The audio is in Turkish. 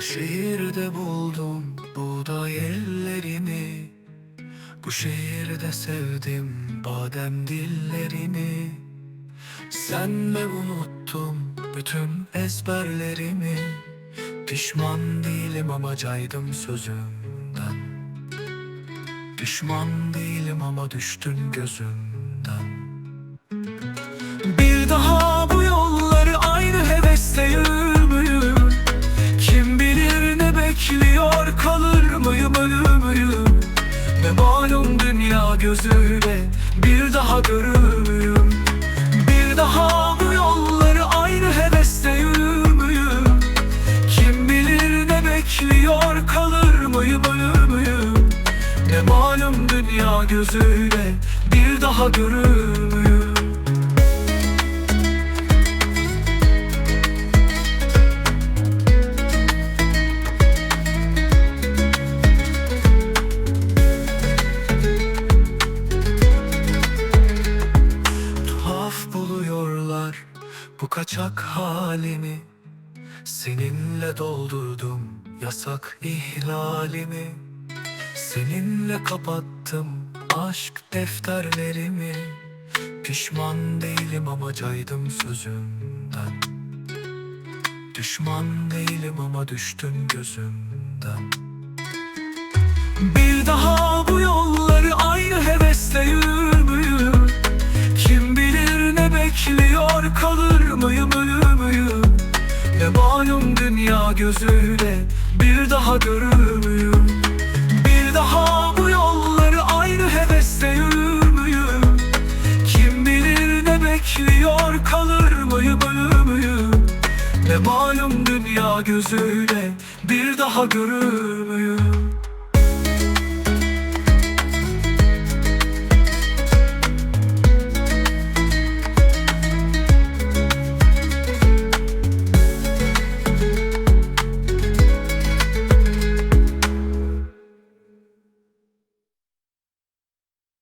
Şehirde buldum buğday ellerini. Bu şehirde sevdim badem dillerini. Senle unuttum bütün ezberlerimi. Pişman değilim ama caydım sözümden. Düşman değilim ama düştün gözümden mıyım ölür müyüm? Ve malum dünya gözüyle bir daha görür müyüm? Bir daha bu yolları aynı hevesle yürür müyüm? Kim bilir ne bekliyor kalır mıyım ölür müyüm? Ne malum dünya gözüyle bir daha görür bu kaçak halimi Seninle doldurdum yasak ihlalimi Seninle kapattım aşk defterlerimi. Pişman değilim ama caydım sözümden. Düşman değilim ama düştün gözümden. Bir daha bu yolları aynı hevesle yürür müyüm? Kim bilir ne bekliyor kalır malum dünya gözüyle bir daha görür müyüm? Bir daha bu yolları aynı hevesle yürür müyüm? Kim bilir ne bekliyor kalır mıyım ölür müyüm? Ne malum dünya gözüyle bir daha görür müyüm?